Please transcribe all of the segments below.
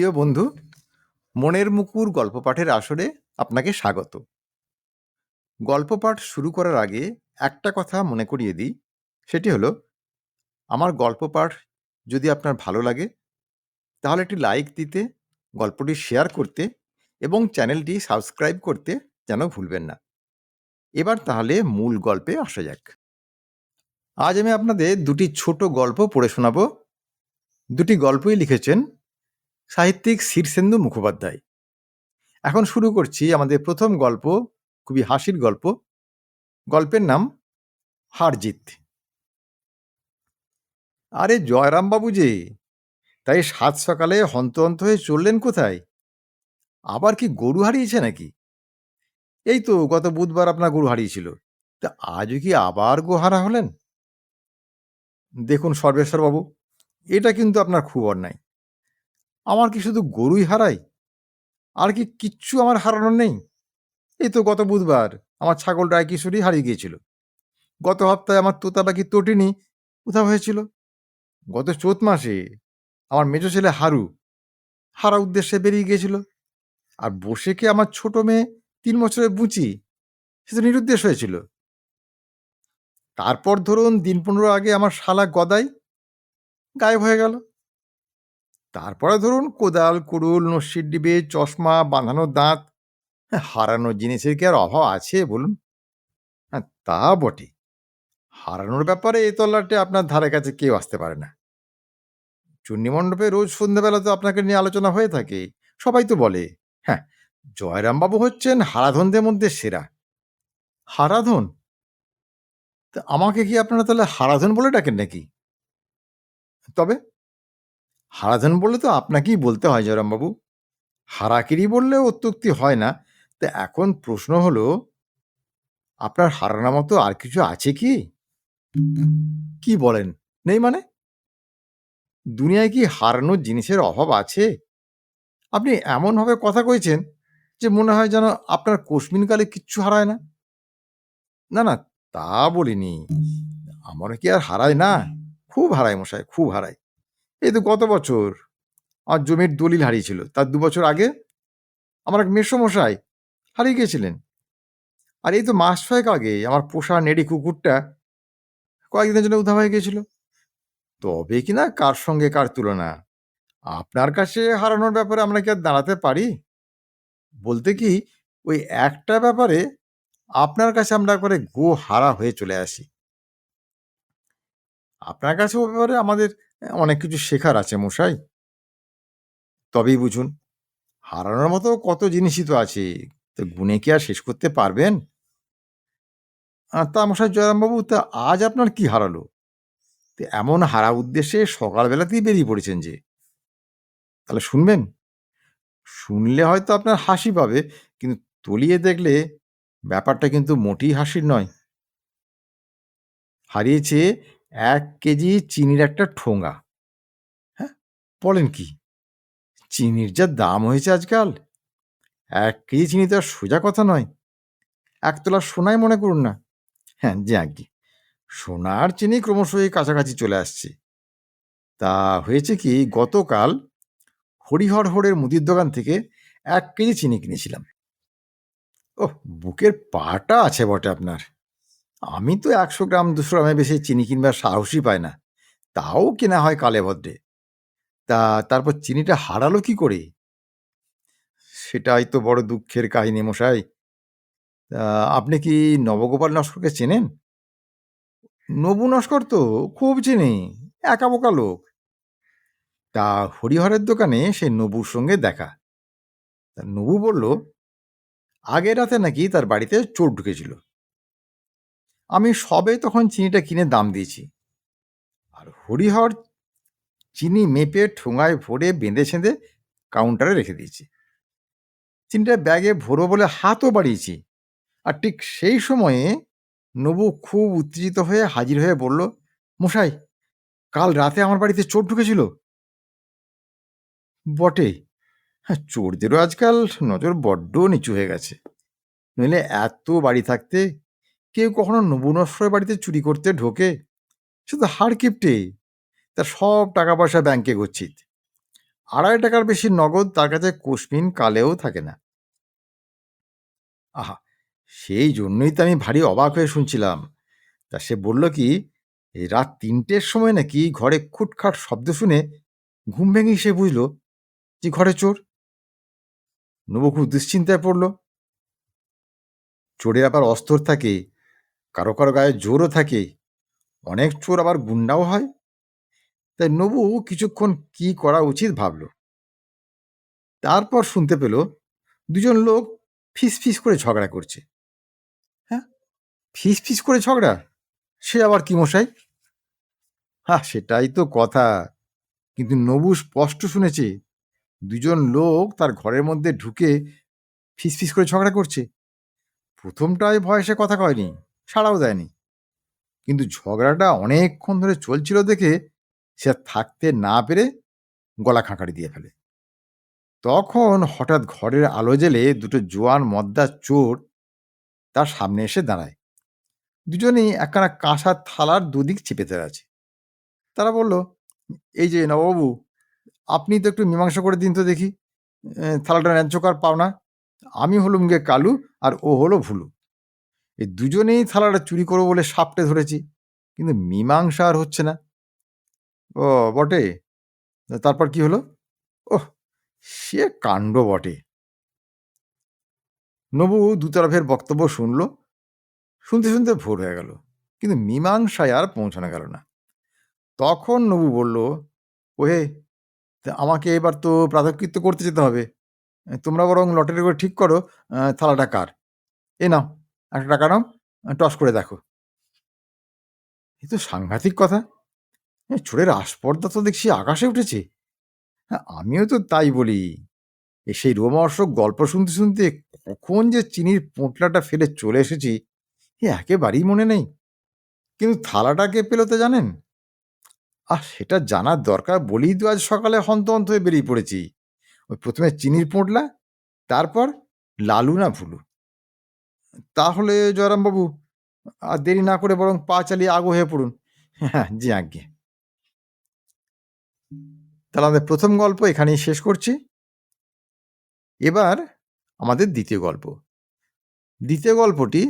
প্রিয় বন্ধু, মনের মুকুর গল্প পাঠের আসরে আপনাকে স্বাগত। গল্প পাঠ শুরু করার আগে একটা কথা মনে করিয়ে দিই, সেটি হলো, আমার গল্প পাঠ যদি আপনার ভালো লাগে, তাহলে একটি লাইক দিতে, গল্পটি শেয়ার করতে এবং চ্যানেলটি সাবস্ক্রাইব করতে যেন ভুলবেন না। এবার তাহলে মূল গল্পে আসা যাক। আজ আমি আপনাদের দুটি ছোট গল্প পড়ে শোনাবো। দুটি গল্পই লিখেছেন সাহিত্যিক শীর্ষেন্দু মুখোপাধ্যায়। এখন শুরু করছি আমাদের প্রথম গল্প, খুবই হাসির গল্প। গল্পের নাম হারজিত আরে জয়রাম বাবু যে, তাই সাত সকালে হন্ত হন্তহন্ত হয়ে চললেন কোথায়? আবার কি গরু হারিয়েছে নাকি? এই তো গত বুধবার আপনার গরু হারিয়েছিল, তা আজও কি আবার গোহারা হলেন? দেখুন সর্বেশ্বর বাবু এটা কিন্তু আপনার খুব অন্যায়। আমার কি শুধু গরুই হারাই আর কি কিচ্ছু আমার হারানোর নেই? এই তো গত বুধবার আমার ছাগল রায় কিশোরী হারিয়ে গিয়েছিল। গত সপ্তাহে আমার তোতা পাখি তটিনি উধাও হয়েছিল। গত চৈত মাসে আমার মেজ ছেলে হারু হারা উদ্দেশ্যে বেরিয়ে গিয়েছিল। আর বসে বসেকে আমার ছোট মেয়ে তিন বছরের বুচি সে তো নিরুদ্দেশ হয়েছিল। তারপর ধরুন দিন পনেরো আগে আমার শালা গদাই গায়েব হয়ে গেল। তারপরে ধরুন কোদাল কুড়ুল নস্যির ডিবে চশমা বাঁধানো দাঁত হ্যাঁ, হারানোর জিনিসের কি আর অভাব আছে বলুন? হ্যাঁ তা বটে। হারানোর ব্যাপারে এই তল্লাটে আপনার ধারে কাছে কেউ আসতে পারে না। চূর্ণিমণ্ডপে রোজ সন্ধ্যাবেলা তো আপনাকে নিয়ে আলোচনা হয়ে থাকে সবাই তো বলে হ্যাঁ জয়রামবাবু হচ্ছেন হারাধনদের মধ্যে সেরা। হারাধন? তা আমাকে কি আপনারা তাহলে হারাধন বলে ডাকেন নাকি? তবে হারাধন বললে তো আপনাকেই বলতে হয় জয়রামবাবু। হারাকিরি বললে অত্যুক্তি হয় না। তা এখন প্রশ্ন হলো, আপনার হারানোর মতো আর কিছু আছে কি? কি বলেন? নেই মানে? দুনিয়ায় কি হারানোর জিনিসের অভাব আছে? আপনি এমনভাবে কথা কইছেন যে মনে হয় যেন আপনার কোশমিনকালে কিচ্ছু হারায় না। না না, তা বলিনি। আমার কি আর হারায় না? খুব হারায় মশাই, খুব হারায় এই তো গত বছর? আমার জমির দলিল হারিয়েছিল। তার দু বছর আগে আমার এক মেসমশাই হারিয়ে গিয়েছিলেন। আর এই তো মাস ছয়েক আগে আমার পোষা নেড়ি কুকুরটা কয়েকদিনের জন্য উধাও হয়ে গিয়েছিল। তবে কিনা কার সঙ্গে কার তুলনা? আপনার কাছে হারানোর ব্যাপারে আমরা কি আর দাঁড়াতে পারি? বলতে কি, ওই একটা ব্যাপারে আপনার কাছে আমরা একবারে গো হারা হয়ে চলে আসি। আপনার কাছে ও ব্যাপারে আমাদের অনেক কিছু শেখার আছে মশাই। তবেই বুঝুন হারানোর মতো কত জিনিসই তো আছে তো গুনে কি আর শেষ করতে পারবেন? আহ, তা মশাই জয়রামবাবু তা আজ আপনার কি হারালো? তো এমন হারা উদ্দেশ্যে সকালবেলাতেই বেরিয়ে পড়েছেন যে। তাহলে শুনবেন শুনলে হয়তো আপনার হাসি পাবে কিন্তু তলিয়ে দেখলে ব্যাপারটা কিন্তু মোটেই হাসির নয়। হারিয়েছে এক কেজি চিনির একটা ঠোঙা। হ্যাঁ? বলেন কি? চিনির যা দাম হয়েছে আজকাল, এক কেজি চিনি তো আর সোজা কথা নয়। একতলা সোনাই মনে করুন না। হ্যাঁ যে আগে। সোনার চিনি ক্রমশ এই কাছাকাছি চলে আসছে। তা হয়েছে কি, গতকাল হরিহর হরের মুদির দোকান থেকে এক কেজি চিনি কিনেছিলাম। ও বুকের পাটা আছে বটে আপনার। আমি তো একশো গ্রাম, দুশো গ্রামে বেশি চিনি কিনবার সাহসই পাই না। তাও কেনা হয় কালে ভদ্রে। তা তারপর চিনিটা হারালো কি করে? সেটাই তো বড় দুঃখের কাহিনী মশাই। আপনি কি নবগোপাল নস্করকে চেনেন? নবু নস্কর তো খুব চিনি, একা বোকা লোক। তা হরিহরের দোকানে সেই নবুর সঙ্গে দেখা। তা নবু বলল, আগের রাতে নাকি তার বাড়িতে চোর ঢুকেছিল। আমি সবে তখন চিনিটা কিনে দাম দিয়েছি। আর হরিহর চিনি মেপে ঠোঙায় ভরে বেঁধে ছেঁধে কাউন্টারে রেখে দিয়েছি। চিনিটা ব্যাগে ভরো বলে হাতও বাড়িয়েছি। আর ঠিক সেই সময়ে নবু খুব উত্তেজিত হয়ে হাজির হয়ে বলল, মশাই, কাল রাতে আমার বাড়িতে চোর ঢুকেছিল? বটে। হ্যাঁ চোরদেরও আজকাল নজর বড্ড নিচু হয়ে গেছে। নইলে এত বাড়ি থাকতে কেউ কখনো নবুনশ্বরের বাড়িতে চুরি করতে ঢোকে? শুধু হাড় কিপটে? তার সব টাকা পয়সা ব্যাংকে গচ্ছিত। আড়াই টাকার বেশি নগদ তার কাছে কোশমিন কালেও থাকে না। আহা, সেই জন্যই তো আমি ভারী অবাক হয়ে শুনছিলাম। তা সে বলল কি, এই রাত তিনটের সময় নাকি ঘরে খুটখাট শব্দ শুনে ঘুম ভেঙে সে বুঝল যে ঘরে চোর? নবু খুব দুশ্চিন্তায় পড়ল। চোরের আবার অস্তর থাকে। কারও কারও গায়ে জোরও থাকে। অনেক চোর আবার গুন্ডাও হয়। তাই নবু কিছুক্ষণ কি করা উচিত ভাবল। তারপর শুনতে পেল দুজন লোক ফিস ফিস করে ঝগড়া করছে। হ্যাঁ? ফিস ফিস করে ঝগড়া? সে আবার কি মশাই? হ্যাঁ সেটাই তো কথা। কিন্তু নবু স্পষ্ট শুনেছে দুজন লোক তার ঘরের মধ্যে ঢুকে ফিস ফিস করে ঝগড়া করছে। প্রথমটায় ভয় সে কথা কয়নি। সাড়াও দেয়নি। কিন্তু ঝগড়াটা অনেকক্ষণ ধরে চলছিল দেখে সে থাকতে না পেরে গলা খাঁকারি দিয়ে ফেলে। তখন হঠাৎ ঘরের আলো জেলে দুটো জোয়ান মদ্দা চোর তার সামনে এসে দাঁড়ায়। দুজনেই একখানা কাঁসার থালার দুদিক চেপেতে আছে। তারা বলল, এই যে নবাবু, আপনি তো একটু মীমাংসা করে দিন তো দেখি। থালাটা ন্যায্যকার পাও না আমি হলুম গে কালু আর ও হলো ভুলু। এই দুজনেই থালাটা চুরি করব বলে সাপটে ধরেছি। কিন্তু মীমাংসা আর হচ্ছে না। ও, বটে? তারপর কি হলো? ওহ, সে কাণ্ড বটে। নবু দুতরফের বক্তব্য শুনলো। শুনতে শুনতে ভোর হয়ে গেল। কিন্তু মীমাংসায় আর পৌঁছানো গেল না। তখন নবু বলল, ওহে, তা আমাকে এবার তো প্রাতকৃত্য করতে যেতে হবে। তোমরা বরং লটারি করে ঠিক করো থালাটা কার? এ নাও। একটা টাকা নাও, টস করে দেখো। এ তো সাংঘাতিক কথা। চোরের আস্পর্ধা তো দেখছি আকাশে উঠেছে। হ্যাঁ আমিও তো তাই বলি। এ সেই রোমহর্ষক গল্প শুনতে শুনতে কখন যে চিনির পোঁটলাটা ফেলে চলে এসেছি, এ একেবারেই মনে নেই। কিন্তু থালাটাকে পেল তো জানেন? আর সেটা জানার দরকার বলেই তো আজ সকালে হন্ত হন্ত হয়ে বেরিয়ে পড়েছি। ওই প্রথমে চিনির পোঁটলা তারপর লালু না ভুলু। তাহলে জয়রামবাবু, আর দেরি না করে বরং পা চালিয়ে আগো হয়ে পড়ুন। হ্যাঁ জি আজ্ঞে। তাহলে আমাদের প্রথম গল্প এখানেই শেষ করছি। এবার আমাদের দ্বিতীয় গল্প। দ্বিতীয় গল্পটি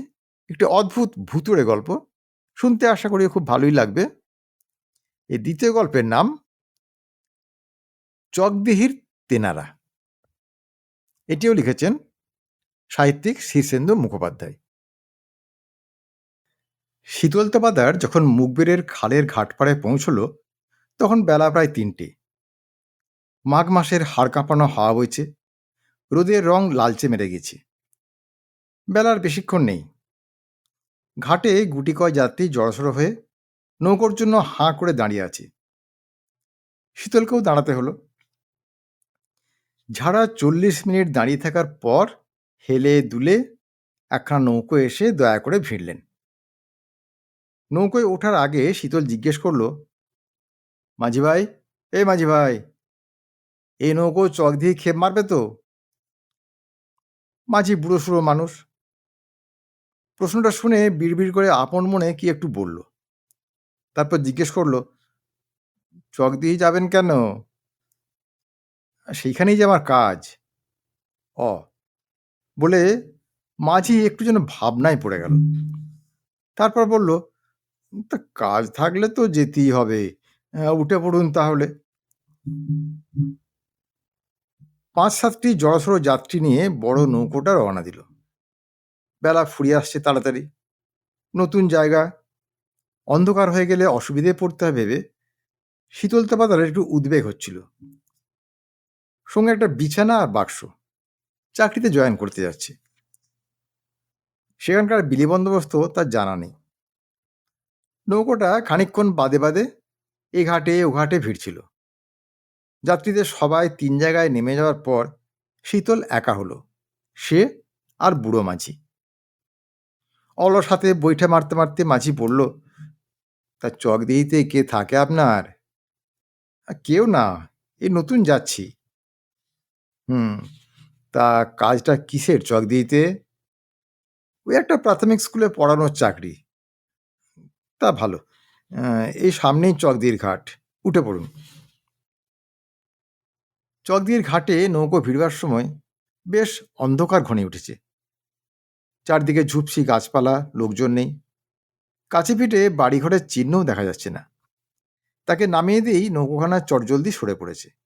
একটি অদ্ভুত ভুতুড়ে গল্প। শুনতে আশা করি খুব ভালোই লাগবে। এই দ্বিতীয় গল্পের নাম চকদিহির তেনারা। এটিও লিখেছেন সাহিত্যিক শীর্ষেন্দু মুখোপাধ্যায়। শীতলতাবাদার যখন মুখবেরের খালের ঘাটপাড়ায় পৌঁছল, তখন বেলা প্রায় তিনটে। মাঘ মাসের হাড় কাঁপানো হাওয়া বইছে, রোদের রং লালচে মেরে গেছে। বেলার বেশিক্ষণ নেই। ঘাটে গুটি কয় যাত্রী জড়সড় হয়ে নৌকোর জন্য হাঁ করে দাঁড়িয়ে আছে। শীতলকেও দাঁড়াতে হলো। ঝাড়া চল্লিশ মিনিট দাঁড়িয়ে থাকার পর হেলে দুলে একখানা নৌকো এসে দয়া করে ভিড়লেন। নৌকোয় ওঠার আগে শীতল জিজ্ঞেস করল মাঝি ভাই এ মাঝি ভাই এই নৌকো চক দিয়ে খেপ মারবে তো? মাঝি বুড়ো সুড়ো মানুষ। প্রশ্নটা শুনে বিড়বিড় করে আপন মনে কি একটু বলল। তারপর জিজ্ঞেস করল, চক দিয়ে যাবেন কেন? সেইখানেই যে আমার কাজ। অ বলে মাঝি একটু যেন ভাবনায় পড়ে গেল। তারপর বলল, তা কাজ থাকলে তো যেতেই হবে। উঠে পড়ুন তাহলে। পাঁচ সাতটি জড়সড় যাত্রী নিয়ে বড় নৌকোটা রওনা দিল। বেলা ফুরিয়ে আসছে তাড়াতাড়ি। নতুন জায়গা। অন্ধকার হয়ে গেলে অসুবিধে পড়তে হবে ভেবে শীতলতা পাতার একটু উদ্বেগ হচ্ছিল। সঙ্গে একটা বিছানা আর বাক্স। চাকরিতে জয়েন করতে যাচ্ছে। সেখানকার বিলি বন্দোবস্ত তার জানা নেই। নৌকোটা খানিকক্ষণ বাদে বাদে এ ঘাটে ও ঘাটে ভিড়ছিল। যাত্রীদের সবাই তিন জায়গায় নেমে যাওয়ার পর শীতল একা হলো সে আর বুড়ো মাঝি। অলস হাতে বৈঠা মারতে মারতে মাঝি বলল তা চক দিইতে কে থাকে আপনার? "আ, কেউ না এ নতুন যাচ্ছি। হুম তা কাজটা কিসের চক দিইতে ওই একটা প্রাথমিক স্কুলে পড়ানোর চাকরি। তা ভালো। এই সামনেই চকদির ঘাট। উঠে পড়ুন। চকদির ঘাটে নৌকো ভিড়বার সময় বেশ অন্ধকার ঘনে উঠেছে। চারদিকে ঝুপসি গাছপালা, লোকজন নেই। কাছে পিঠে বাড়িঘরের চিহ্নও দেখা যাচ্ছে না। তাকে নামিয়ে দিয়েই নৌকোখানা চটজলদি সরে পড়েছে।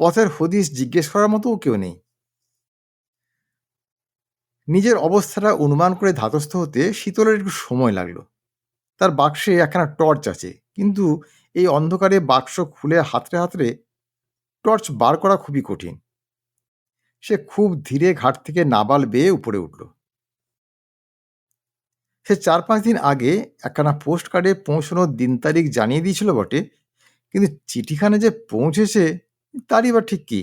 পথের হদিস জিজ্ঞেস করার মতোও কেউ নেই। নিজের অবস্থাটা অনুমান করে ধাতস্থ হতে শীতলের একটু সময় লাগল। তার বাক্সে একখানা টর্চ আছে, কিন্তু এই অন্ধকারে বাক্স খুলে হাতড়ে হাতড়ে টর্চ বার করা খুবই কঠিন। সে খুব ধীরে ঘাট থেকে নাবাল বেয়ে উপরে উঠল। সে চার পাঁচ দিন আগে একখানা পোস্ট কার্ডে পৌঁছানোর দিন তারিখ জানিয়ে দিয়েছিল বটে, কিন্তু চিঠিখানে যে পৌঁছেছে তারই বা ঠিক কি?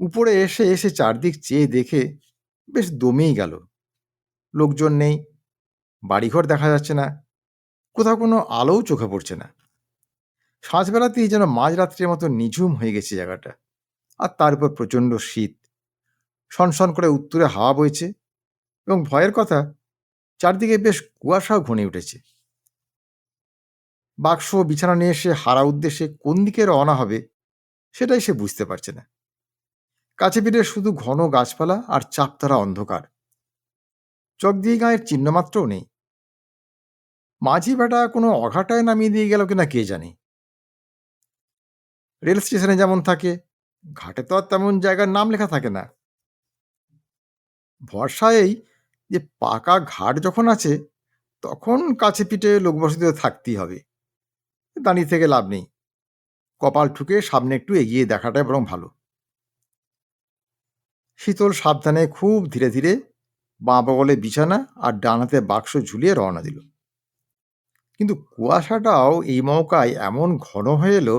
উপরে এসে এসে চারদিক চেয়ে দেখে বেশ দমেই গেল। লোকজন নেই, বাড়িঘর দেখা যাচ্ছে না, কোথাও কোনো আলোও চোখে পড়ছে না। সাঁঝবেলাতেই যেন মাঝরাত্রির মতো নিঝুম হয়ে গেছে জায়গাটা, আর তার উপর প্রচণ্ড শীত। সনসন করে উত্তরে হাওয়া বইছে এবং ভয়ের কথা, চারদিকে বেশ কুয়াশাও ঘনে উঠেছে। বাক্স বিছানা নিয়ে এসে হারা উদ্দেশ্যে কোন দিকে রওনা হবে সেটাই সে বুঝতে পারছে না। কাছে পিঠে শুধু ঘন গাছপালা আর চাপতারা অন্ধকার। চকদিয়ে গাঁয়ের চিহ্নমাত্রও নেই। মাঝি বেটা কোনো অঘাটায় নামিয়ে দিয়ে গেল কিনা কে জানে? রেল স্টেশনে যেমন থাকে, ঘাটে তো আর তেমন জায়গার নাম লেখা থাকে না। ভরসা ভরসায়েই যে পাকা ঘাট যখন আছে, তখন কাছে পিঠে লোকবসতি থাকতেই হবে। দাঁড়িয়ে থেকে লাভ নেই। কপাল ঠুকে সামনে একটু এগিয়ে দেখাটাই বরং ভালো। শীতল সাবধানে খুব ধীরে ধীরে বাঁ বগলে বিছানা আর ডান হাতে বাক্স ঝুলিয়ে রওনা দিল। কিন্তু কুয়াশাটাও এই মৌকায় এমন ঘন হয়ে এলো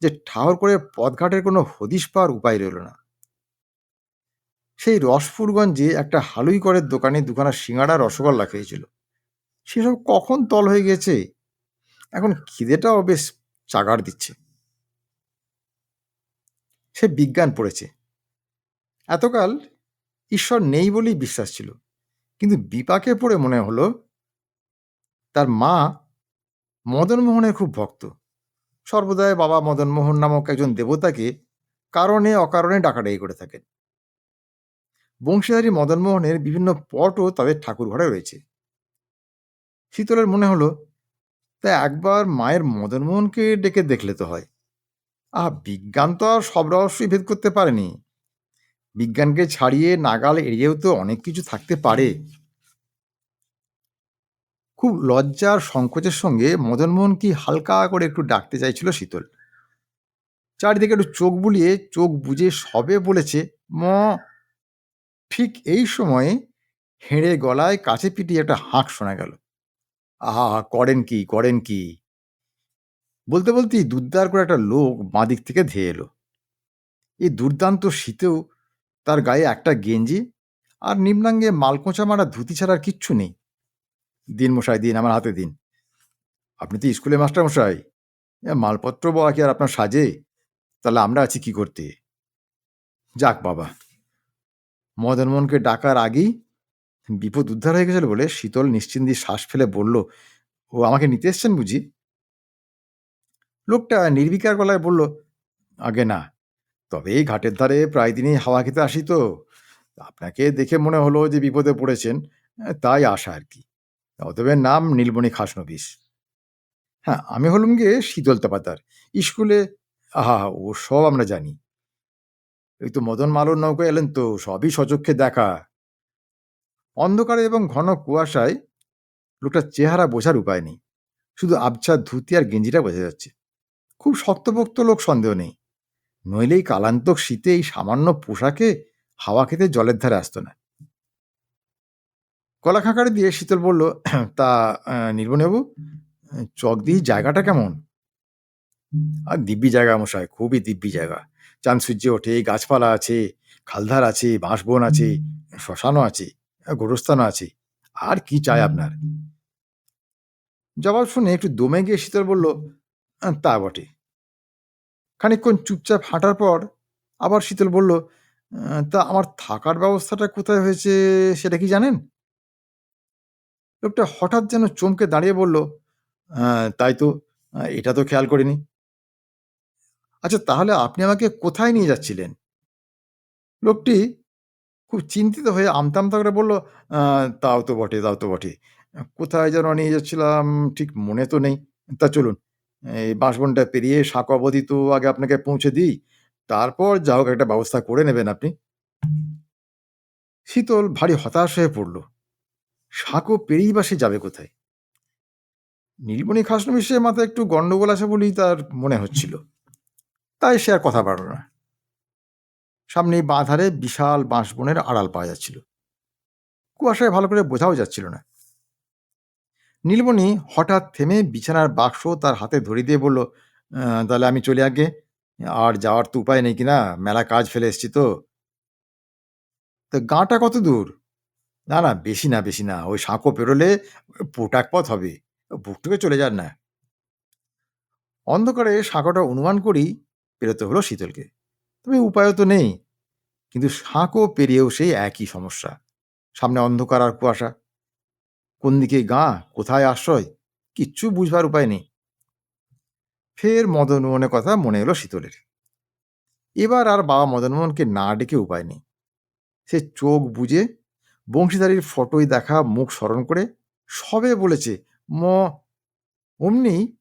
যে ঠাহর করে পথঘাটের কোনো হদিশ পাওয়ার উপায় রইল না। সেই রসপুরগঞ্জে একটা হালুই করের দোকানে দুখানা সিঙ্গাড়া রসগোল্লা খেয়েছিল। সেসব কখন তল হয়ে গেছে? এখন খিদেটাও বেশ চাগার দিচ্ছে। সে বিজ্ঞান পড়েছে। এতকাল ঈশ্বর নেই বলেই বিশ্বাস ছিল। কিন্তু বিপাকে পড়ে মনে হলো, তার মা মদনমোহনের খুব ভক্ত। সর্বদাই বাবা মদনমোহন নামক একজন দেবতাকে কারণে অকারণে ডাকাডাকি করে থাকেন। বংশীধারী মদনমোহনের বিভিন্ন পটও তাদের ঠাকুর ঘরে রয়েছে। শীতলের মনে হলো, তা একবার মায়ের মদনমোহনকে ডেকে দেখলে তো হয়। আহ বিজ্ঞান তো আর সব রহস্যই ভেদ করতে পারেনি। বিজ্ঞানকে ছাড়িয়ে নাগাল এড়িয়েও তো অনেক কিছু থাকতে পারে। খুব লজ্জার সংকোচের সঙ্গে মদনমোহন কি হালকা করে একটু ডাকতে চাইছিল শীতল। চারিদিকে একটু চোখ বুলিয়ে চোখ বুঝে সবে বলেছে, ম, ঠিক এই সময়ে হেঁড়ে গলায় কাছে পিটিয়ে একটা হাঁক শোনা গেল। আহা, করেন কি করেন কি? বলতে বলতেই দুর্দার করে একটা লোক বাঁদিক থেকে ধেয়ে এলো। এই দুর্দান্ত শীতেও তার গায়ে একটা গেঞ্জি আর নিম্নাঙ্গে মালকোঁচা মারা ধুতি ছাড়ার কিচ্ছু নেই। দিন মশাই, দিন আমার হাতে দিন। আপনি তো স্কুলে মাস্টার মশাই মালপত্র বয়া কি আর আপনার সাজে? তাহলে আমরা আছি কি করতে? যাক বাবা। মদন মদনমোহনকে ডাকার আগেই বিপদ উদ্ধার হয়ে গেছিল বলে শীতল নিশ্চিন্দি শ্বাস ফেলে বলল, ও আমাকে নিতে এসছেন বুঝি? লোকটা নির্বিকার গলায় বলল, আগে না, তবে এই ঘাটের ধারে প্রায় দিনই হাওয়া খেতে আসি তো। আপনাকে দেখে মনে হলো যে বিপদে পড়েছেন, তাই আসা আর কি। অতবের নাম নীলমণি খাসনবিশ। হ্যাঁ আমি হলাম গিয়ে শীতল তাপাতার। স্কুলে, আহা, ও সব আমরা জানি। ওই তো মদন মালর নৌকা এলেন তো, সবই সচক্ষে দেখা। অন্ধকারে এবং ঘন কুয়াশায় লোকটার চেহারা বোঝার উপায় নেই। শুধু আবছা ধুতি আর গেঞ্জিটা বোঝা যাচ্ছে। খুব শক্তপোক্ত লোক সন্দেহ নেই। নইলেই কালান্তক শীতে এই সামান্য পোশাকে হাওয়া খেতে জলের ধারে আসতো না। কলা খাঁকারে দিয়ে শীতল বলল, তা নির্বনেবু চকদিহি জায়গাটা কেমন? আর দিব্যি জায়গা মশাই, খুবই দিব্যি জায়গা। চাঁদ সূর্যে ওঠে, গাছপালা আছে, খালধার আছে, বাঁশবন আছে, শ্মশানও আছে, গোরস্থানও আছে। আর কি চাই আপনার? জবাব শুনে একটু দমে গিয়ে শীতল বলল, তা বটে। খানিকক্ষণ চুপচাপ হাঁটার পর আবার শীতল বলল তা আমার থাকার ব্যবস্থাটা কোথায় হয়েছে সেটা কি জানেন? লোকটা হঠাৎ যেন চমকে দাঁড়িয়ে বলল তাই তো এটা তো খেয়াল করিনি। আচ্ছা তাহলে আপনি আমাকে কোথায় নিয়ে যাচ্ছিলেন? লোকটি খুব চিন্তিত হয়ে আমতা আমতা করে বলল তাও তো বটে, তাও তো বটে। কোথায় যেন নিয়ে যাচ্ছিলাম, ঠিক মনে তো নেই। তা চলুন এই বাঁশবনটা পেরিয়ে সাঁকো অবধি তো আগে আপনাকে পৌঁছে দিই। তারপর যা হোক একটা ব্যবস্থা করে নেবেন আপনি। শীতল ভারী হতাশ হয়ে পড়ল। সাঁকো পেরিয়ে বা সে যাবে কোথায়? নীলমণি খাসনবিশের মাথায় একটু গন্ডগোল আছে বলেই তার মনে হচ্ছিল। তাই সে আর কথা বাড়ল না। সামনে বাঁধারে বিশাল বাঁশবনের আড়াল পাওয়া যাচ্ছিল। কুয়াশায় ভালো করে বোঝাও যাচ্ছিল না। নীলমণি হঠাৎ থেমে বিছানার বাক্স তার হাতে ধরিয়ে দিয়ে বলল "আহ, তাহলে আমি চলে আগে। আর যাওয়ার তো উপায় নেই কিনা? মেলা কাজ ফেলে এসছি তো। তো গাঁটা কত দূর? না না বেশি না বেশি না। ওই সাঁকো পেরোলে পোটাক পথ হবে। বুকটুকে চলে যান না। অন্ধকারে সাঁকোটা অনুমান করি পেরোতে হলো শীতলকে। তবে উপায়ও তো নেই। কিন্তু সাঁকো পেরিয়েও সেই একই সমস্যা। সামনে অন্ধকার আর কুয়াশা। কোন দিকে গা, কোথায় আশ্রয়, কিচ্ছু বুঝবার উপায় নেই। ফের মদনমোহনের কথা মনে এলো শীতলের। এবার আর বাবা মদনমোহনকে না ডেকে উপায় নেই। সে চোখ বুজে বংশীধারীর ফটোয় দেখা, মুখ স্মরণ করে সবে বলেছে, ম, অমনি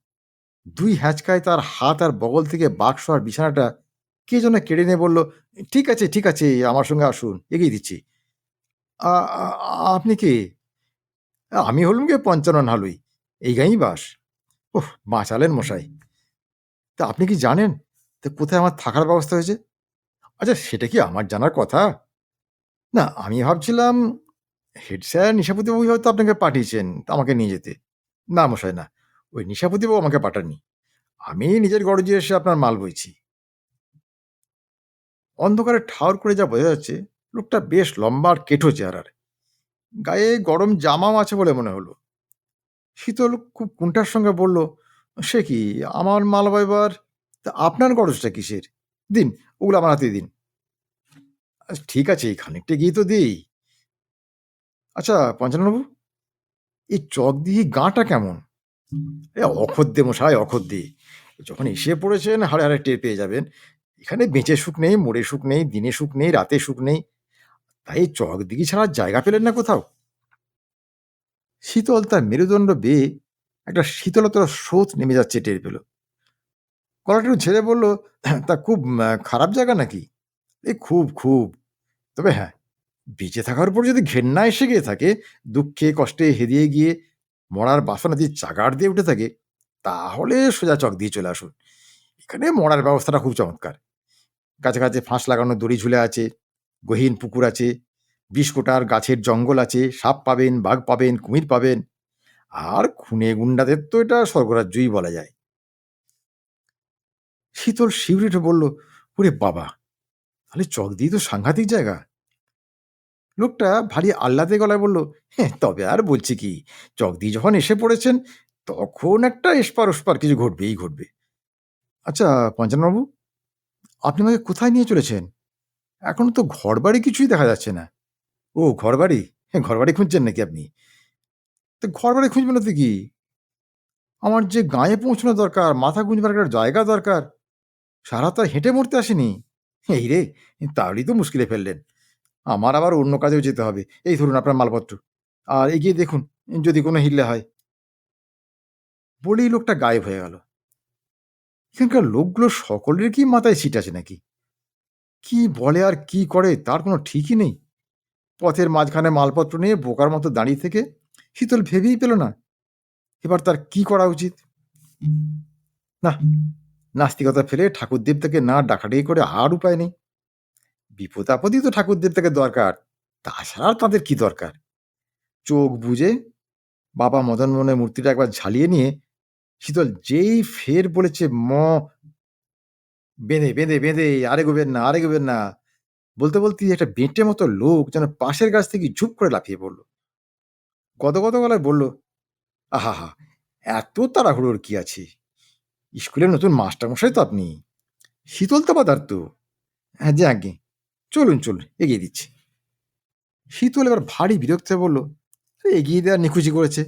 দুই হ্যাঁচকায় তার হাত আর বগল থেকে বাক্স আর বিছানাটা কে যেন কেড়ে নিয়ে বলল, ঠিক আছে ঠিক আছে, আমার সঙ্গে আসুন, এগিয়ে দিচ্ছি। "আ- আ- আপনি কে? আমি হলুম গে পঞ্চানন হালুই এই গাঁই বাস। ওহ বাঁচালেন মশাই। তা আপনি কি জানেন তা কোথায় আমার থাকার ব্যবস্থা হয়েছে? আচ্ছা সেটা কি আমার জানার কথা? না, আমি ভাবছিলাম হেড স্যার নিশাপতিবাবু হয়তো আপনাকে পাঠিয়েছেন আমাকে নিয়ে যেতে। না মশাই, না, ওই নিশাপতিবাবু আমাকে পাঠাননি। আমি নিজের গরজে এসে আপনার মাল বইছি। অন্ধকারে ঠাউর করে যা বোঝা যাচ্ছে, লোকটা বেশ লম্বা আর কেঠো চেহারার। গায়ে গরম জামাও আছে বলে মনে হলো। শীতল খুব কুণ্ঠার সঙ্গে বলল সে কি আমার মাল বইবার তা আপনার গরজটা কিসের? দিন ওগুলো আমার হাতে দিন। আচ্ছা, ঠিক আছে খানিকটা গিয়ে তো দিই। আচ্ছা পঞ্চানবাবু এই চকদিহি গাঁটা কেমন? এ অখদ্দে মশাই অখদ্দে। যখন এসে পড়েছেন হাড়ে হাড়ে টের পেয়ে যাবেন। এখানে বেঁচে সুখ নেই মোড়ে সুখ নেই দিনে সুখ নেই রাতে সুখ নেই। তাই চকদিঘি ছাড়া জায়গা পেলেন না কোথাও? শীতল তার মেরুদণ্ড বেয়ে একটা শীতলতর স্রোত নেমে যাচ্ছে টের পেল। একটু ছেড়ে বলল, তা খুব খারাপ জায়গা নাকি? এ খুব খুব। তবে হ্যাঁ বেঁচে থাকার উপর যদি ঘেন্না এসে গিয়ে থাকে, দুঃখে কষ্টে হেরিয়ে গিয়ে মরার বাসনা দিয়ে চাগাড় দিয়ে উঠে থাকে, তাহলে সোজা চক দিয়ে চলে আসুন। এখানে মরার ব্যবস্থাটা খুব চমৎকার। কাছে কাছে ফাঁস লাগানো দড়ি ঝুলে আছে গহীন পুকুর আছে বিস্কুটার গাছের জঙ্গল আছে, সাপ পাবেন, বাঘ পাবেন, কুমির পাবেন। আর খুনে গুন্ডাদের তো এটা স্বর্গরাজ্যই বলা যায়। শীতল উঠে বলল, ওরে বাবা, তাহলে চক দিয়ে তো সাংঘাতিক জায়গা। লোকটা ভারী আহ্লাদে গলায় বলল হ্যাঁ তবে আর বলছি কি, চক দিয়ে যখন এসে পড়েছেন, তখন একটা এসপার ওসপার কিছু ঘটবেই ঘটবে। আচ্ছা পঞ্চানবাবু আপনি আমাকে কোথায় নিয়ে চলেছেন? এখন তো ঘরবাড়ি কিছুই দেখা যাচ্ছে না। ও, ঘরবাড়ি? হ্যাঁ ঘরবাড়ি খুঁজছেন নাকি আপনি? তো ঘরবাড়ি খুঁজবেন তো কি? আমার যে গাঁয়ে পৌঁছানো দরকার, মাথা গুঁজবার একটা জায়গা দরকার, সারা তো আর হেঁটে মরতে আসেনি। এই রে তাহলেই তো মুশকিলে ফেললেন। আমার আবার অন্য কাজেও যেতে হবে। এই ধরুন আপনার মালপত্র। আর এগিয়ে দেখুন, যদি কোনো হিল্লে হয়। বলেই লোকটা গায়েব হয়ে গেল। এখানকার লোকগুলো সকলের কি মাথায় সিট আছে নাকি? কি বলে আর কি করে তার কোনো ঠিকই নেই। পথের মাঝখানে মালপত্র নিয়ে বোকার মতো দাঁড়িয়ে থেকে শীতল ভেবেই পেল না। এবার তার কি করা উচিত? না, নাস্তিকতা ফেলে ঠাকুরদেব থেকে না ডাকাডাকি করে আর উপায় নেই। বিপদ আপদই তো ঠাকুরদেব থেকে দরকার, তাছাড়া তাদের কি দরকার? চোখ বুঝে বাবা মদন মোহনের মূর্তিটা একবার ঝালিয়ে নিয়ে, শীতল যেই ফের বলেছে, ম বেঁধে বেঁধে বেঁধে আরে গোবেন না আরে গোবেন না। বলতে বলতে একটা বেঁটে মতো লোক যেন পাশের গাছ থেকে ঝুপ করে লাফিয়ে পড়ল। গদ গলায় বলল আহা হা এত তাড়াহুড়োর কি আছে? স্কুলের নতুন মাস্টারমশাই তো আপনি। শীতল তো হ্যাঁ যে আগে চলুন চলুন এগিয়ে দিচ্ছি। শীতল এবার ভারী বিরক্ত হয়ে বলল "আরে, এগিয়ে দেওয়ার নিখুঁজি করেছে।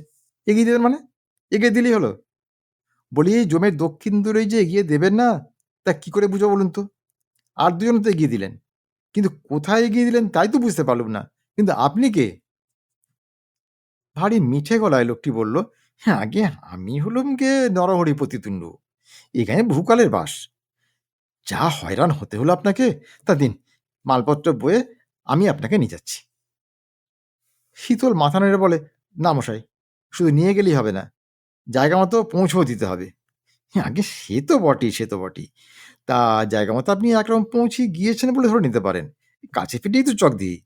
এগিয়ে দেবেন মানে? এগিয়ে দিলেই হলো? বলি এই জমির দক্ষিণ দূরে যে এগিয়ে দেবেন না তা কি করে বুঝো বলুন তো? আর দুজন তো এগিয়ে দিলেন। কিন্তু কোথায় এগিয়ে দিলেন তাই তো বুঝতে পারলাম না। কিন্তু আপনি কে? ভারী মিঠে গলায় লোকটি বলল হ্যাঁ আগে আমি হলুম গে নরহরি প্রতিতুণ্ড এখানে ভূকালের বাস। যা হয়রান হতে হলো আপনাকে, তা দিন, মালপত্র বয়ে আমি আপনাকে নিয়ে যাচ্ছি। শীতল মাথা নেড়ে বলে, না মশাই, শুধু নিয়ে গেলেই হবে না। জায়গা মতো পৌঁছেও দিতে হবে। হ্যাঁ আগে সে তো বটেই, সে তো বটেই। তা জায়গা মতো আপনি একরকম পৌঁছে গিয়েছেন বলে ধরে নিতে পারেন। কাছে পিঠেই তো চক দিই।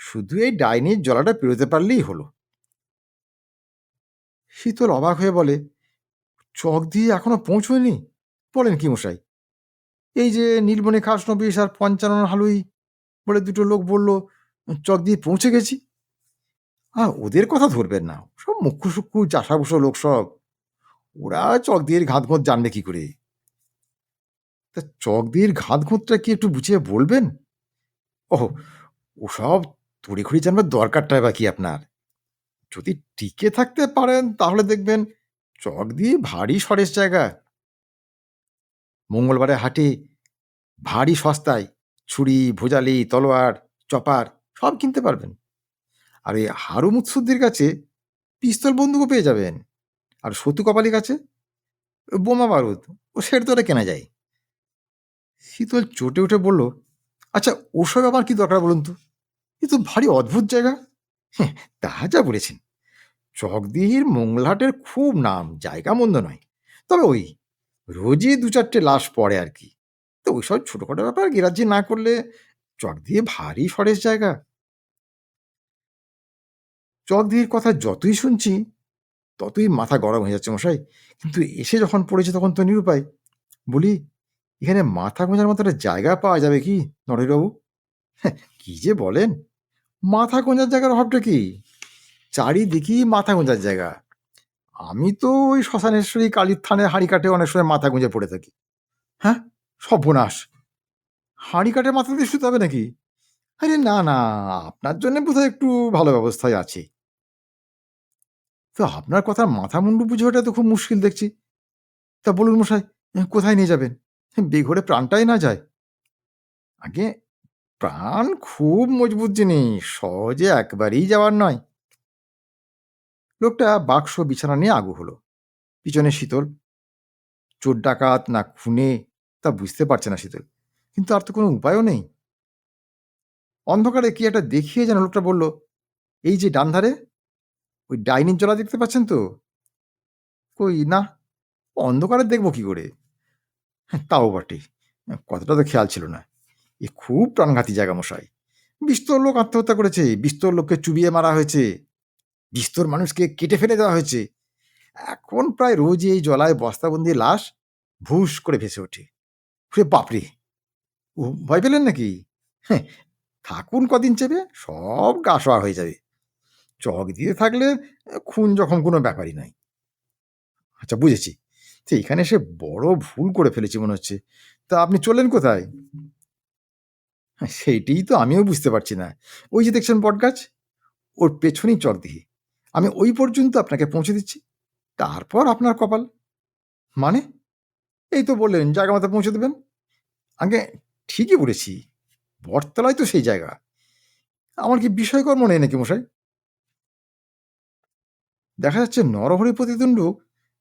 শুধু এই ডাইনির জলাটা পেরোতে পারলেই হলো। শীতল অবাক হয়ে বলে, চক দিয়ে এখনও পৌঁছয়নি? বলেন কি মশাই। এই যে নীলমণি খাস নবিশ আর পঞ্চানন হালুই বলে দুটো লোক বলল, চক দিয়ে পৌঁছে গেছি? আর ওদের কথা ধরবেন না। সব মুখ্য সুক্ষু চাষাবুষো লোক সব। ওরা চক দিয়ে ঘাত ঘোঁত জানবে কি করে? তা চক দিয়ে ঘাত ঘোঁতটা কি একটু বুঝিয়ে বলবেন? ওহ, ওসব তড়িঘড়ি জানবার দরকারটা বা কি আপনার? যদি টিকে থাকতে পারেন তাহলে দেখবেন চক দিয়ে ভারী সরেস জায়গা। মঙ্গলবারে হাটে ভারী সস্তায় ছুরি, ভোজালি, তলোয়ার, চপার সব কিনতে পারবেন। আর এই হারু মুৎসুদ্দির কাছে পিস্তল বন্দুকও পেয়ে যাবেন। আর সতু কপালির কাছে বোমা বারুদ ও সেটা ওটা কেনা যায়। শীতল চটে উঠে বলল আচ্ছা ওসব আমার কি দরকার বলুন তো? এ তো ভারী অদ্ভুত জায়গা। হ্যাঁ তা যা বলেছেন। চকদিহির মোংলাহাটের খুব নাম, জায়গা মন্দ নয়। তবে ওই রোজই দু চারটে লাশ পড়ে আর কি। তো ওইসব ছোটোখাটো ব্যাপার গেরাজ্য না করলে চক দিয়ে ভারী সরেস জায়গা। চকদিহির কথা যতই শুনছি ততই মাথা গরম হয়ে যাচ্ছে মশাই। কিন্তু এসে যখন পড়েছে তখন তো নিরুপায়। বলি এখানে মাথা গোঁজার মতো একটা জায়গা পাওয়া যাবে কি নরেশবাবু? হ্যাঁ, কি যে বলেন। মাথা গোঁজার জায়গার অভাবটা কি? চারিদিকেই মাথা গোঁজার জায়গা। আমি তো ওই শ্মশানেশ্বরী কালীর থানে হাঁড়ি কাটে অনেক সময় মাথা গুঁজে পড়ে থাকি। হ্যাঁ সর্বনাশ। হাঁড়ি কাটে মাথা দিয়ে শুতে হবে নাকি? আরে না না আপনার জন্য বোধহয় একটু ভালো ব্যবস্থায় আছে। তো আপনার কথা মাথা মুন্ডু বুঝে ওটা তো খুব মুশকিল দেখছি। তা বলুন মশাই কোথায় নিয়ে যাবেন? বেঘরে প্রাণটাই না যায়। আগে প্রাণ খুব মজবুত জিনিস, সহজে একবারেই যাওয়ার নয়। লোকটা বাক্স বিছানা নিয়ে আগু হলো। পিছনে শীতল। চোর ডাকাত না খুনে, তা বুঝতে পারছে না শীতল। কিন্তু আর তো কোনো উপায়ও নেই। অন্ধকারে কি একটা দেখিয়ে যেন লোকটা বলল, এই যে ডান ধারে ওই ডাইনির জলা দেখতে পাচ্ছেন তো? কই না অন্ধকারে দেখব কি করে? হ্যাঁ, তাও বটে। কতটা তো খেয়াল ছিল না। এ খুব প্রাণঘাতী জায়গা মশাই। বিস্তর লোক আত্মহত্যা করেছে বিস্তর লোককে চুবিয়ে মারা হয়েছে বিস্তর মানুষকে কেটে ফেলে দেওয়া হয়েছে। এখন প্রায় রোজই এই জলায় বস্তাবন্দি লাশ ভুস করে ভেসে ওঠে। হে বাপরে! ও ভয় পেলেন নাকি? হ্যাঁ থাকুন কদিন চেপে সব গা হয়ে যাবে। চক দিয়ে থাকলে খুন যখন কোনো ব্যাপারই নাই। আচ্ছা বুঝেছি। তো এখানে সে বড় ভুল করে ফেলেছি মনে হচ্ছে। তা আপনি চললেন কোথায়? হ্যাঁ, সেইটাই তো আমিও বুঝতে পারছি না। ওই যে দেখছেন বটগাছ? ওর পেছনেই চক দিয়ে। আমি ওই পর্যন্ত আপনাকে পৌঁছে দিচ্ছি। তারপর আপনার কপাল। মানে? এই তো বললেন জায়গা মতো পৌঁছে দেবেন। আগে ঠিকই বলেছি বটতলায় তো সেই জায়গা। আমার কি বিষয়কর্ম নেই নাকি মশাই? দেখা যাচ্ছে নরহরি প্রতিদণ্ড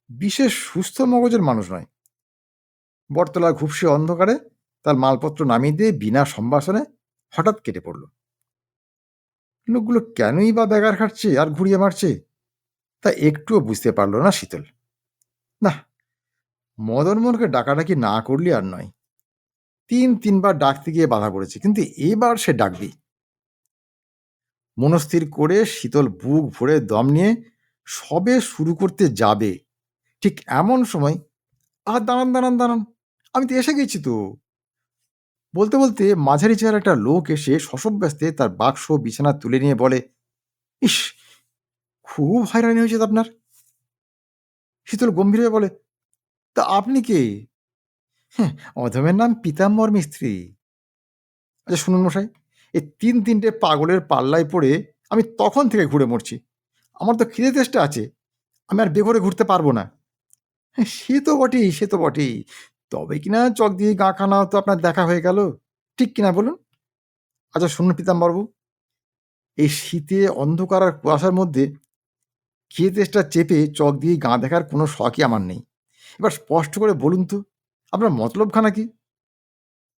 বিশেষ সুস্থ মগজের মানুষ নয়। বটতলার ঘুপসে অন্ধকারে তার মালপত্র নামিয়ে দিয়ে বিনা সম্ভাষণে হঠাৎ কেটে পড়ল। লোকগুলো কেনই বা ব্যাগার খাটছে আর ঘুরিয়ে মারছে, তা একটুও বুঝতে পারল না শীতল। না, মদন মোহনকে ডাকাডাকি না করলে আর নয়। তিন তিনবার ডাকতে গিয়ে বাধা পড়েছে, কিন্তু এবার সে ডাকবি মনস্থির করে শীতল বুক ভরে দম নিয়ে সবে শুরু করতে যাবে। ঠিক এমন সময় আর দাঁড়ান দাঁড়ান দাঁড়ান, আমি তো এসে গেছি তো। বলতে বলতে মাঝারি চেহারা একটা লোক এসে শশব্যস্তে তার বাক্স, বিছানা তুলে নিয়ে বলে, ইস, খুব হয়রানি হয়েছে তো আপনার? শীতল গম্ভীর হয়ে বলে, তা আপনি কে? হ্যাঁ অধমের নাম পিতাম্বর মিস্ত্রি। আচ্ছা শুনুন মশাই, এই তিন তিনটে পাগলের পাল্লায় পড়ে আমি তখন থেকে ঘুরে মরছি। আমার তো খিদে তেষ্টা আছে, আমি আর বেঘরে ঘুরতে পারব না। হ্যাঁ সে তো বটেই, সে তো বটেই। তবে কিনা চক দিয়ে গা খানা তো আপনার দেখা হয়ে গেল? ঠিক কিনা বলুন? আচ্ছা শুনুন পিতাম্বরবাবু। এই শীতে অন্ধকার আর কুয়াশার মধ্যে খেয়ে তেষ্টা চেপে চক দিয়ে গা দেখার কোনো শখই আমার নেই। এবার স্পষ্ট করে বলুন তো, আপনার মতলবখানা কি?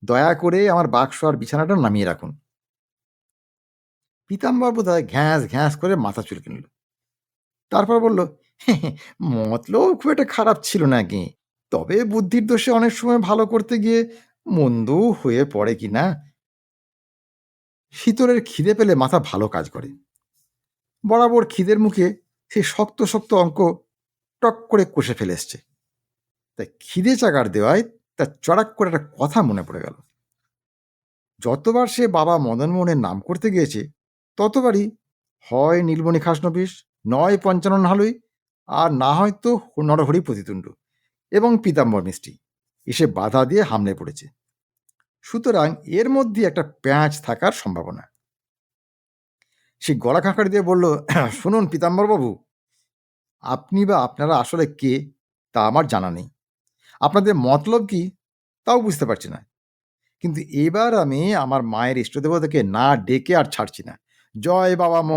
দয়া করে আমার বাক্স আর বিছানাটা নামিয়ে রাখুন। পিতাম্বর বোধহয় ঘ্যাঁস ঘ্যাঁস করে মাথা চুলকে নিল। তারপর বলল মতলব খুব একটা খারাপ ছিল না কি তবে বুদ্ধির দোষে অনেক সময় ভালো করতে গিয়ে মন্দও হয়ে পড়ে কি না? শীতলের খিদে পেলে মাথা ভালো কাজ করে। বরাবর খিদের মুখে সে শক্ত শক্ত অঙ্ক টক করে কষে ফেলে এসছে। তাই খিদে চাকার দেওয়ায় তার চড়াক করে একটা কথা মনে পড়ে গেল। যতবার সে বাবা মদন মোহনের নাম করতে গিয়েছে, ততবারই, হয়, নীলমণি খাসনবিশ নয় পঞ্চানন হালুই, আর না হয়তো নরহরি প্রতিতুণ্ড এবং পিতাম্বর মিষ্টি। এসে বাধা দিয়ে হামলে পড়েছে। সুতরাং এর মধ্যে একটা প্যাঁচ থাকার সম্ভাবনা। সে গলা খাঁকার দিয়ে বলল, শুনুন পিতাম্বরবাবু আপনি বা আপনারা আসলে কে তা আমার জানা নেই। আপনাদের মতলব কি তাও বুঝতে পারছি না। কিন্তু এবার আমি আমার মায়ের ইষ্টদেবতাকে না ডেকে আর ছাড়ছি না। জয় বাবা ম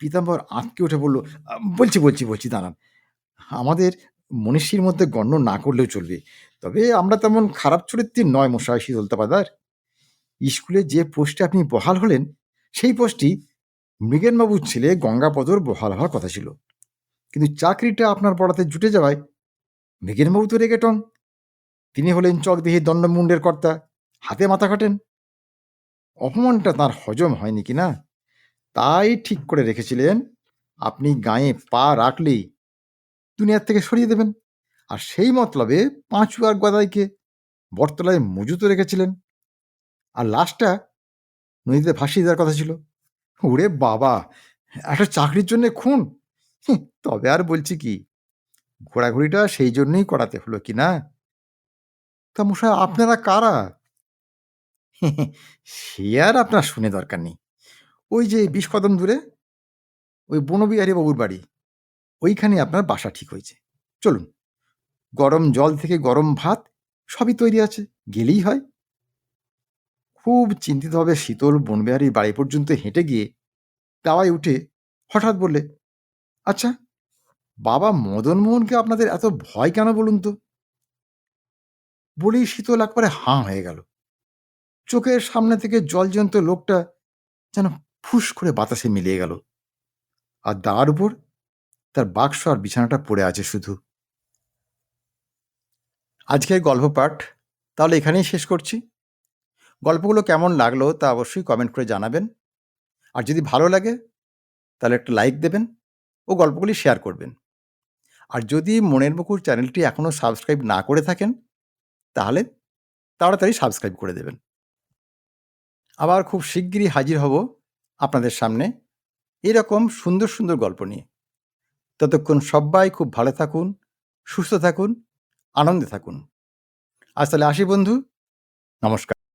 পিতাম্বর আঁতকে উঠে বলল বলছি বলছি বলছি, দাঁড়ান। আমাদের মনীষীর মধ্যে গণ্য না করলেও চলবে। তবে আমরা তেমন খারাপ চরিত্রের নয়, মশাই শীতলতাবাদার স্কুলে যে পোস্টে আপনি বহাল হলেন, সেই পোস্টটি মৃগেনবাবুর ছেলে গঙ্গাপদর বহাল হওয়ার কথা ছিল। কিন্তু চাকরিটা আপনার পড়াতে জুটে যাওয়ায় মৃগেনবাবু তো রেগে টং তিনি হলেন চকদেহী দণ্ডমুণ্ডের কর্তা, হাতে মাথা কাটেন অপমানটা তার হজম হয়নি কি না? তাই ঠিক করে রেখেছিলেন, আপনি গায়ে পা রাখলেই দুনিয়ার থেকে সরিয়ে দেবেন। আর সেই মতলবে পাঁচু আর গদাইকে বটতলায় মজুত রেখেছিলেন। আর লাশটা নদীতে ভাসিয়ে দেওয়ার কথা ছিল। ওরে বাবা, একটা চাকরির জন্য খুন? তবে আর বলছি কি, ঘোরাঘুরিটা সেই জন্যই করাতে হলো কি না? তা মশাই, আপনারা কারা? সে আর আপনার শুনে দরকার নেই। ওই যে বিশ কদম দূরে, ওই বনবিহারী বাবুর বাড়ি, ওইখানে আপনার বাসা ঠিক হয়েছে। চলুন, গরম জল থেকে গরম ভাত সবই তৈরি আছে, গেলেই হয়। খুব চিন্তিতভাবে শীতল বনবিহারীর বাড়ি পর্যন্ত হেঁটে গিয়ে, দাওয়ায় উঠে হঠাৎ বললে আচ্ছা বাবা মদন মোহনকে আপনাদের এত ভয় কেন বলুন তো? বলেই শীতল একবারে হাঁ হয়ে গেল। চোখের সামনে থেকে জলজন্ত লোকটা যেন ফুস করে বাতাসে মিলিয়ে গেল। আর দাঁড়ার উপর তার বাক্স আর বিছানাটা পড়ে আছে শুধু। আজকের গল্প পাঠ তাহলে এখানেই শেষ করছি। গল্পগুলো কেমন লাগল তা অবশ্যই কমেন্ট করে জানাবেন। আর যদি ভালো লাগে, তাহলে একটা লাইক দেবেন ও গল্পগুলি শেয়ার করবেন। আর যদি মনের মুকুর চ্যানেলটি এখনও সাবস্ক্রাইব না করে থাকেন, তাহলে তাড়াতাড়ি সাবস্ক্রাইব করে দেবেন। আবার খুব শিগগিরই হাজির হব আপনাদের সামনে এরকম সুন্দর সুন্দর গল্প নিয়ে। ততক্ষণ সবাই খুব ভালো থাকুন, সুস্থ থাকুন, আনন্দে থাকুন। আজ তাহলে আসি বন্ধু। নমস্কার।